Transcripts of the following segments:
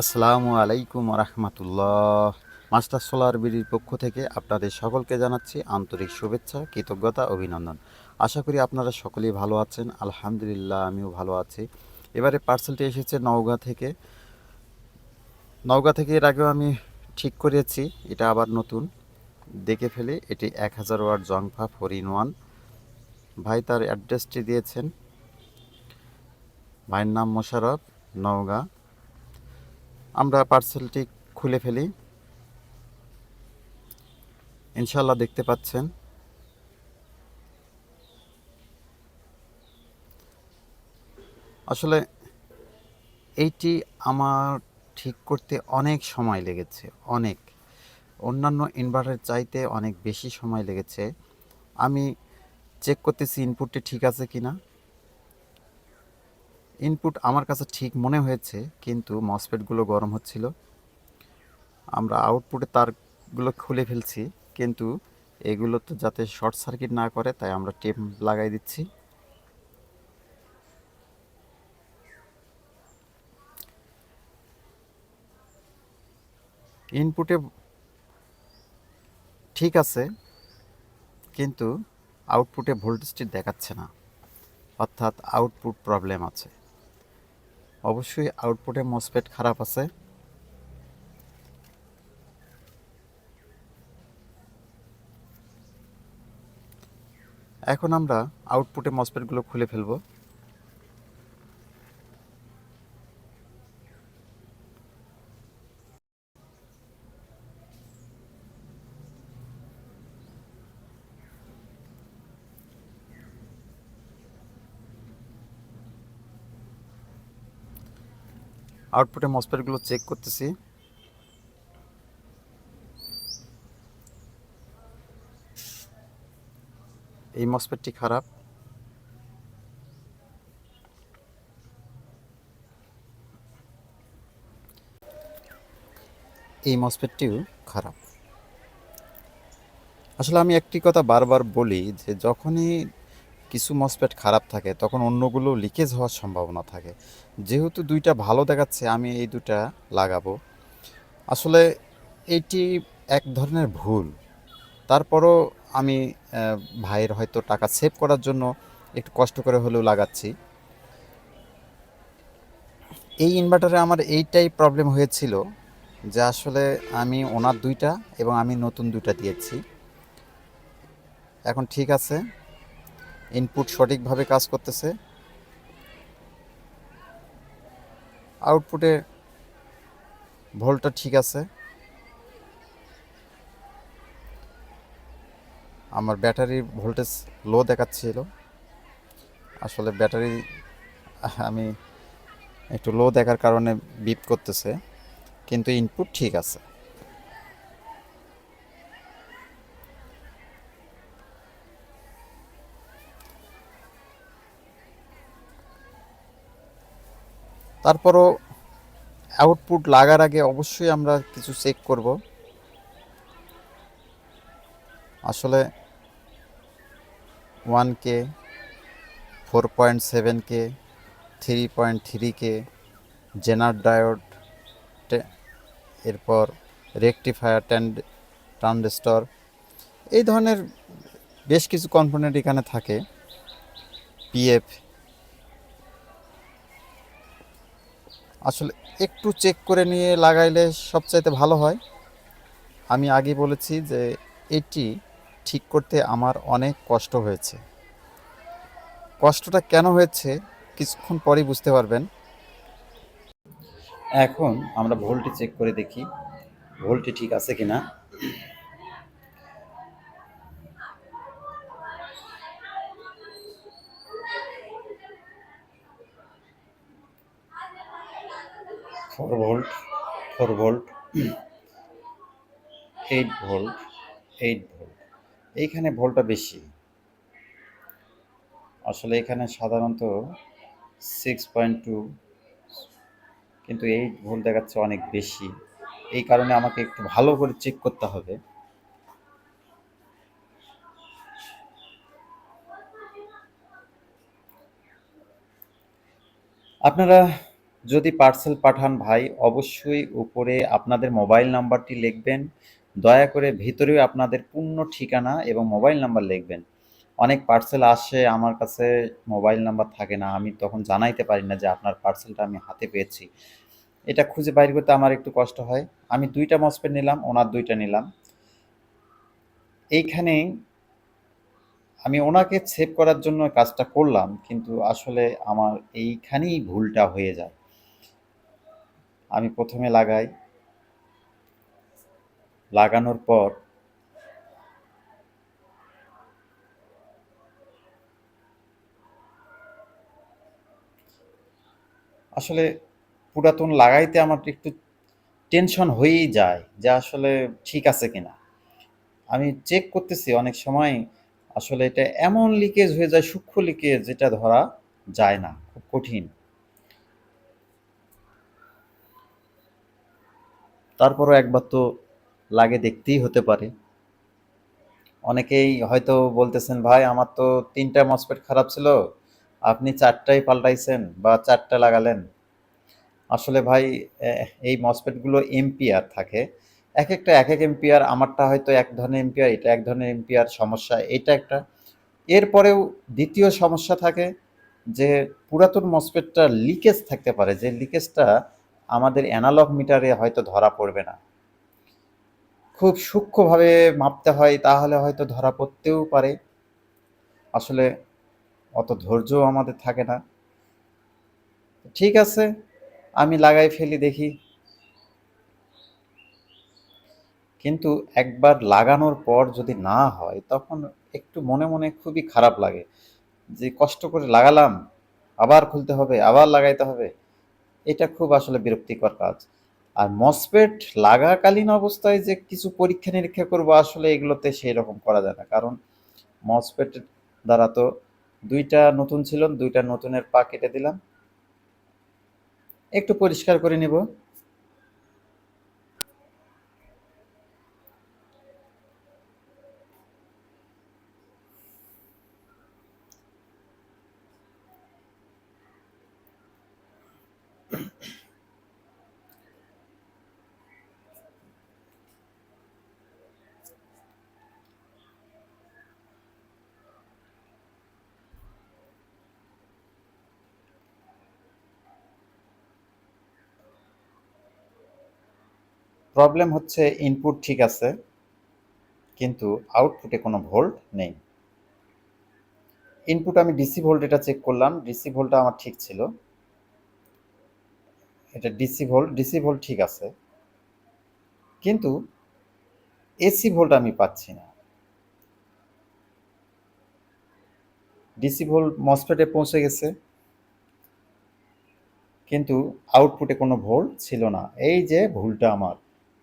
আসসালামু আলাইকুম রহমতুল্লাহ। Master solar বিডির পক্ষ থেকে আপনাদের সকলকে জানাচ্ছি আন্তরিক শুভেচ্ছা, কৃতজ্ঞতা, অভিনন্দন। আশা করি আপনারা সকলেই ভালো আছেন। আলহামদুলিল্লাহ, আমিও ভালো আছি। এবারে পার্সেলটি এসেছে নওগাঁ থেকে। নওগাঁ থেকে এর আগেও আমি ঠিক করেছি, এটা আবার নতুন। দেখে ফেলে, এটি এক হাজার ওয়াট জংফা ফোর ইন ওয়ান। ভাই তার অ্যাড্রেসটি দিয়েছেন। ভাইয়ের নাম মোশারফ নওগাঁ। আমরা পার্সেলটি খুলে ফেলি। ইনশাল্লাহ দেখতে পাচ্ছেন। আসলে এইটি আমার ঠিক করতে অনেক সময় লেগেছে, অনেক। অন্যান্য ইনভার্টার চাইতে অনেক বেশি সময় লেগেছে। আমি চেক করতেছি ইনপুটটি ঠিক আছে কিনা। ইনপুট আমার কাছে ঠিক মনে হয়েছে, কিন্তু মসফেটগুলো গরম হচ্ছিল। আমরা আউটপুটে তারগুলো খুলে ফেলছি, কিন্তু এগুলো তো যাতে শর্ট সার্কিট না করে, তাই আমরা টেপ লাগাই দিচ্ছি। ইনপুটে ঠিক আছে, কিন্তু আউটপুটে ভোল্টেজটি দেখাচ্ছে না। অর্থাৎ আউটপুট প্রবলেম আছে। অবশ্যই আউটপুটে মসপেট খারাপ আছে। এখন আমরা আউটপুটে মসপেটগুলো খুলে ফেলব। আউটপুটে মসফেটগুলো চেক করতেছি। এই মসফেটটি খারাপ। এই মসফেটটিও খারাপ। আসলে আমি একটি কথা বারবার বলি যে যখনই কিছু মসফেট খারাপ থাকে, তখন অন্যগুলো লিকেজ হওয়ার সম্ভাবনা থাকে। যেহেতু দুইটা ভালো দেখাচ্ছে, আমি এই দুটা লাগাবো। আসলে এইটি এক ধরনের ভুল। তারপরও আমি ভাইয়ের হয়তো টাকা সেভ করার জন্য একটু কষ্ট করে হলেও লাগাচ্ছি। এই ইনভার্টারে আমার এইটাই প্রবলেম হয়েছিল যে আসলে আমি ওনার দুইটা এবং আমি নতুন দুইটা দিয়েছি। এখন ঠিক আছে। ইনপুট সঠিকভাবে কাজ করতেছে। আউটপুটে ভোল্টটা ঠিক আছে। আমার ব্যাটারির ভোল্টেজ লো দেখাচ্ছিল। আসলে ব্যাটারি আমি একটু লো দেখার কারণে বিপ করতেছে। কিন্তু ইনপুট ঠিক আছে। তারপরও আউটপুট লাগার আগে অবশ্যই আমরা কিছু চেক করব। আসলে one K four point seven K three point three K zener diode এরপর রেকটিফায়ার ট্রান্ডেস্টর এই ধরনের বেশ কিছু কম্পোনেন্ট এখানে থাকে। পিএফ আসলে একটু চেক করে নিয়ে লাগাইলে সবচাইতে ভালো হয়। আমি আগে বলেছি যে এটি ঠিক করতে আমার অনেক কষ্ট হয়েছে। কষ্টটা কেন হয়েছে কিছুক্ষণ পরেই বুঝতে পারবেন। এখন আমরা ভোল্টটি চেক করে দেখি ভোল্টটি ঠিক আছে কিনা। Four volt four volt, eight volt eight volt. এইখানে ভোল্টটা বেশি। আসলে এখানে সাধারণত সিক্স পয়েন্ট টু, কিন্তু এইট ভোল্ট দেখাচ্ছে অনেক বেশি। এই কারণে আমাকে একটু ভালো করে চেক করতে হবে। আপনারা যদি পার্সেল পাঠান ভাই, অবশ্যই উপরে আপনাদের মোবাইল নাম্বারটি লিখবেন। দয়া করে ভিতরেও আপনাদের পূর্ণ ঠিকানা এবং মোবাইল নাম্বার লিখবেন। অনেক পার্সেল আসে, আমার কাছে মোবাইল নাম্বার থাকে না। আমি তখন জানাইতে পারি না যে আপনার পার্সেলটা আমি হাতে পেয়েছি। এটা খুঁজে বাইর করতে আমার একটু কষ্ট হয়। আমি দুইটা মসপেট নিলাম, ওনার দুইটা নিলাম। এইখানে আমি ওনাকে সেভ করার জন্য কাজটা করলাম, কিন্তু আসলে আমার এইখানেই ভুলটা হয়ে যায়। আমি প্রথমে লাগাই। লাগানোর পর আসলে পুরাতন লাগাইতে আমার একটু টেনশন হয়েই যায় যে আসলে ঠিক আছে কিনা। আমি চেক করতেছি অনেক সময় আসলে এটা এমন লিকেজ হয়ে যায়, সূক্ষ্ম লিকেজ যেটা ধরা যায় না, খুব কঠিন। তারপরও একবার তো লাগে দেখতেই হতে পারে। অনেকেই হয়তো বলতেছেন, ভাই, আমার তো তিনটা মসপেট খারাপ ছিল, আপনি চারটাই পাল্টাইছেন বা চারটা লাগালেন। আসলে ভাই এই মসপেটগুলো এম্পিয়ার থাকে। এক একটা এক এক এম্পিয়ার আমারটা হয়তো এক ধরনের এম্পিয়ার এটা এক ধরনের এম্পিয়ার সমস্যা, এটা একটা। এরপরেও দ্বিতীয় সমস্যা থাকে যে পুরাতন মসপেটটা লিকেজ থাকতে পারে, যে লিকেজটা আমাদের অ্যানালগ মিটারে হয়তো ধরা পড়বে না। খুব সূক্ষ্মভাবে মাপতে হয়, তাহলে হয়তো ধরা পড়তেও পারে। আসলে অত ধৈর্য আমাদের থাকে না। ঠিক আছে, আমি লাগাই ফেলি দেখি। কিন্তু একবার লাগানোর পর যদি না হয়, তখন একটু মনে মনে খুবই খারাপ লাগে। যে কষ্ট করে লাগালাম, আবার খুলতে হবে, আবার লাগাইতে হবে। এটা খুব আসলে বিরক্তিকর কাজ। আর মসপেট লাগাকালীন অবস্থায় যে কিছু পরীক্ষা নিরীক্ষা করব, আসলে এগুলোতে সেই রকম করা যায় না। কারণ মসপেট দ্বারা তো দুইটা নতুন ছিল, দুইটা নতুনের পা কেটে দিলাম। একটু পরিষ্কার করে নিব। প্রবলেম হচ্ছে ইনপুট ঠিক আছে, কিন্তু আউটপুটে কোনো ভোল্ট নেই। ইনপুট আমি ডিসি ভোল্ট এটা চেক করলাম ডিসি ভোল্টটা আমার ঠিক ছিল। এটা ডিসি ভোল্ট ডিসি ভোল্ট ঠিক আছে। কিন্তু এসি ভোল্ট আমি পাচ্ছি না। ডিসি ভোল্ট মসফেটে পৌঁছে গেছে, কিন্তু আউটপুটে কোনো ভোল্ট ছিল না। এই যে ভুলটা আমার।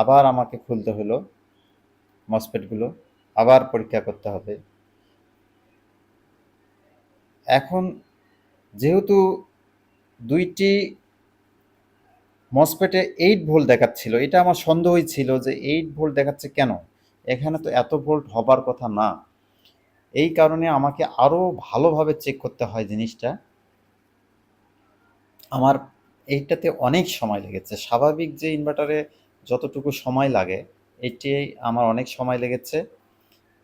আবার আমাকে খুলতে হলো মসপেটগুলো আবার পরীক্ষা করতে হবে। এখন যেহেতু দুইটি মসপেটে এইট ভোল্ট দেখাচ্ছিল, এটা আমার সন্দেহই ছিল যে এইট ভোল্ট দেখাচ্ছে কেন? এখানে তো এত ভোল্ট হবার কথা না। এই কারণে আমাকে আরও ভালোভাবে চেক করতে হয় জিনিসটা। আমার এইটাতে অনেক সময় লেগেছে। স্বাভাবিক যে ইনভার্টারে যতটুকু সময় লাগে, এটি আমার অনেক সময় লেগেছে।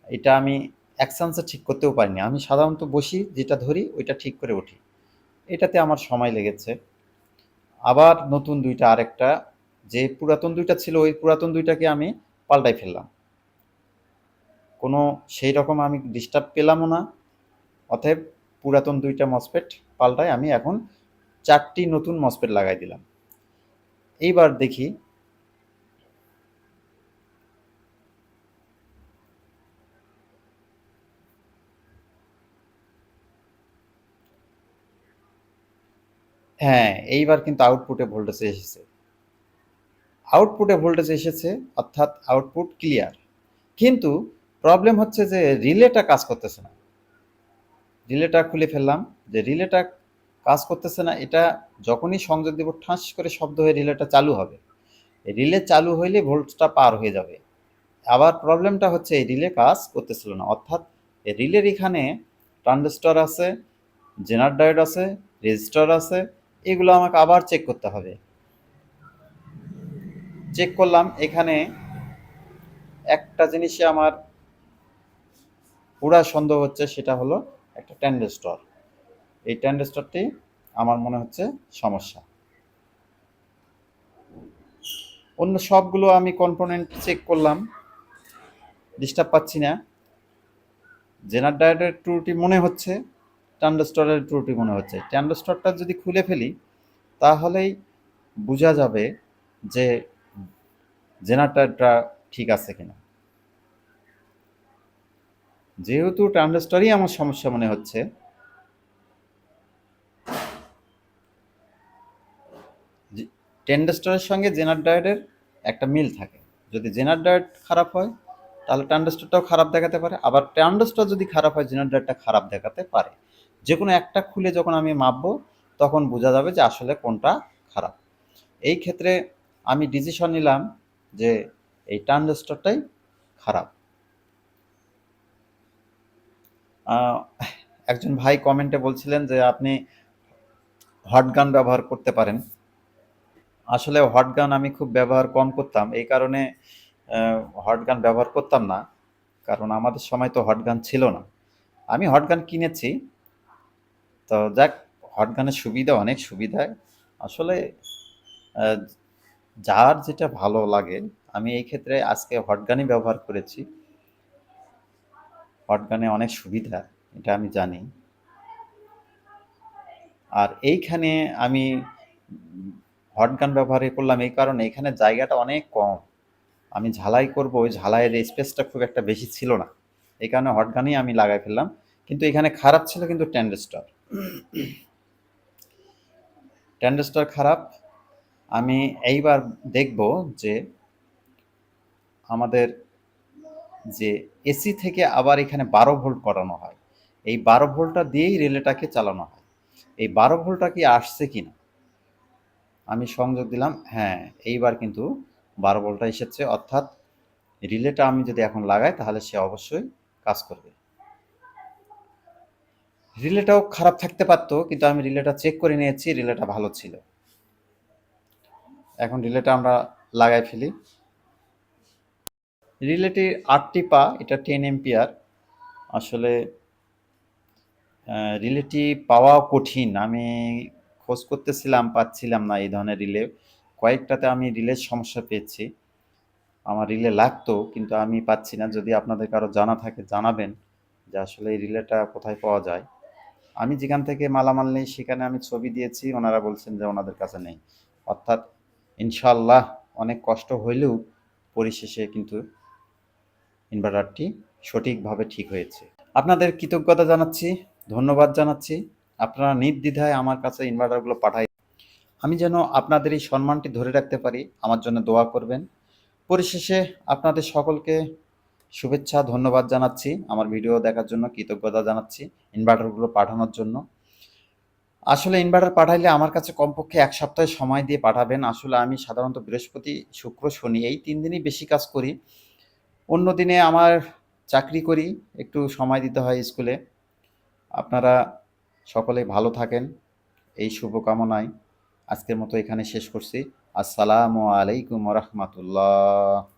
এটা আমি এক চান্সে ঠিক করতেও পারিনি। আমি সাধারণত বসি, যেটা ধরি, ওইটা ঠিক করে উঠি। এটাতে আমার সময় লেগেছে। আবার নতুন দুইটা আরেকটা, যে পুরাতন দুইটা ছিল, ওই পুরাতন দুইটাকে আমি পাল্টাই ফেললাম। কোনো সেই রকম আমি ডিস্টার্ব পেলামও না। অতএব পুরাতন দুইটা মসপেট পাল্টায় আমি এখন চারটি নতুন মসপেট লাগাই দিলাম। এইবার দেখি হ্যাঁ এইবার কিন্তু আউটপুটে ভোল্টেজ এসেছে। আউটপুটে ভোল্টেজ এসেছে, অর্থাৎ আউটপুট ক্লিয়ার কিন্তু প্রবলেম হচ্ছে যে রিলেটা কাজ করতেছে না। রিলেটা খুলে ফেললাম, যে রিলেটা কাজ করতেছে না, এটা যখনই সংযোগ দেব, ঠাঁস করে শব্দ হয়ে রিলেটা চালু হবে। রিলে চালু হইলে ভোল্টটা পার হয়ে যাবে। আবার প্রবলেমটা হচ্ছে, এই রিলে কাজ করতেছিল না। অর্থাৎ রিলের এখানে ট্রানজিস্টর আছে জেনার ডায়োড আছে রেজিস্টার আছে এগুলো আমাকে আবার চেক করতে হবে। চেক করলাম, এখানে একটা জিনিসে আমার পুরা সন্দেহ হচ্ছে, সেটা হলো একটা ট্যান্ডেস্টর এই ট্যান্ডেস্টরটি আমার মনে হচ্ছে সমস্যা। অন্য সবগুলো আমি কম্পোনেন্ট চেক করলাম ডিস্টার্ব পাচ্ছি না। জেনার ডায়েটের ত্রুটি মনে হচ্ছে ট্যান্ডেস্টরের ত্রুটি মনে হচ্ছে। ট্যান্ডেস্টরটা যদি খুলে ফেলি, তাহলেই বোঝা যাবে যে জেনারেটরটা ঠিক আছে কিনা। যেহেতু ট্রানজিস্টরই আমার সমস্যা মনে হচ্ছে ট্যান্ডেস্টরের সঙ্গে জেনার ডায়েটের একটা মিল থাকে। যদি জেনার ডায়েট খারাপ হয়, তাহলে ট্রানজিস্টরটাও খারাপ দেখাতে পারে। আবার ট্রানজিস্টর যদি খারাপ হয় জেনার ডায়েটটা খারাপ দেখাতে পারে। যে কোনো একটা খুলে যখন আমি মাপবো, তখন বোঝা যাবে যে আসলে কোনটা খারাপ। এই ক্ষেত্রে আমি ডিসিশন নিলাম যে এই ট্রানজিস্টরটাই খারাপ। একজন ভাই কমেন্টে বলছিলেন যে আপনি হট গান ব্যবহার করতে পারেন। আসলে হট গান আমি খুব ব্যবহার কম করতাম। এই কারণে হট গান ব্যবহার করতাম না। কারণ আমাদের সময় তো হট গান ছিল না। আমি হট গান কিনেছি। তো যাক, হট গানের সুবিধা, অনেক সুবিধা আসলে যার যেটা ভালো লাগে, আমি এই ক্ষেত্রে আজকে হট গানই ব্যবহার করেছি। হট গানে অনেক সুবিধা, এটা আমি জানি। আর এইখানে আমি হট গান ব্যবহার করলাম এই কারণে, এখানে জায়গাটা অনেক কম। আমি ঝালাই করব, ওই ঝালাইয়ের স্পেসটা খুব একটা বেশি ছিল না। এই কারণে হট গানই আমি লাগাই ফেললাম। কিন্তু এখানে খারাপ ছিল কিন্তু ট্যান্ডেস্টার। ট্যান্ডেস্টার খারাপ। আমি এইবার দেখব যে আমাদের যে এসি থেকে আবার এখানে বারো ভোল্ট করানো হয়। এই বারো ভোল্টটা দিয়েই রিলেটাকে চালানো হয়। এই বারো ভোল্টটা কি আসছে কি না আমি সংযোগ দিলাম হ্যাঁ এইবার কিন্তু বারো ভোল্টটা এসেছে। অর্থাৎ রিলেটা আমি যদি এখন লাগাই, তাহলে সে অবশ্যই কাজ করবে। রিলেটাও খারাপ থাকতে পারতো, কিন্তু আমি রিলেটা চেক করে নিয়েছি, রিলেটা ভালো ছিল। এখন রিলেটা আমরা লাগাই ফেলি। রিলেটির আটটি পা এটা টেন এম্পিয়ার আসলে রিলেটি পাওয়া কঠিন। আমি খোঁজ করতেছিলাম, পাচ্ছিলাম না এই ধরনের রিলে। কয়েকটাতে আমি রিলের সমস্যা পেয়েছি। আমার রিলে লাগতো, কিন্তু আমি পাচ্ছি না। যদি আপনাদের কারও জানা থাকে, জানাবেন যে আসলে এই রিলেটা কোথায় পাওয়া যায়। আমি যেখান থেকে মালামাল নেই, সেখানে আমি ছবি দিয়েছি, ওনারা বলছেন যে ওনাদের কাছে নেই। অর্থাৎ ইনশাল্লাহ অনেক কষ্ট হইলেও পরিশেষে কিন্তু ইনভার্টারটি সঠিকভাবে ঠিক হয়েছে। আপনাদের কৃতজ্ঞতা জানাচ্ছি, ধন্যবাদ জানাচ্ছি। আপনারা নির্দ্বিধায় আমার কাছে ইনভার্টারগুলো পাঠাই। আমি যেন আপনাদের এই সম্মানটি ধরে রাখতে পারি, আমার জন্য দোয়া করবেন। পরিশেষে আপনাদের সকলকে শুভেচ্ছা, ধন্যবাদ জানাচ্ছি। আমার ভিডিও দেখার জন্য কৃতজ্ঞতা জানাচ্ছি ইনভার্টারগুলো পাঠানোর জন্য। আসলে ইনভার্টার পাঠাইলে আমার কাছে কমপক্ষে এক সপ্তাহে সময় দিয়ে পাঠাবেন। আসলে আমি সাধারণত বৃহস্পতি, শুক্র, শনি এই তিন দিনই বেশি কাজ করি। অন্য দিনে আমার চাকরি করি, একটু সময় দিতে হয় স্কুলে। আপনারা সকলে ভালো থাকেন, এই শুভকামনায়। আজকের মতো এখানে শেষ করছি। আসসালামু আলাইকুম রহমতুল্লাহ।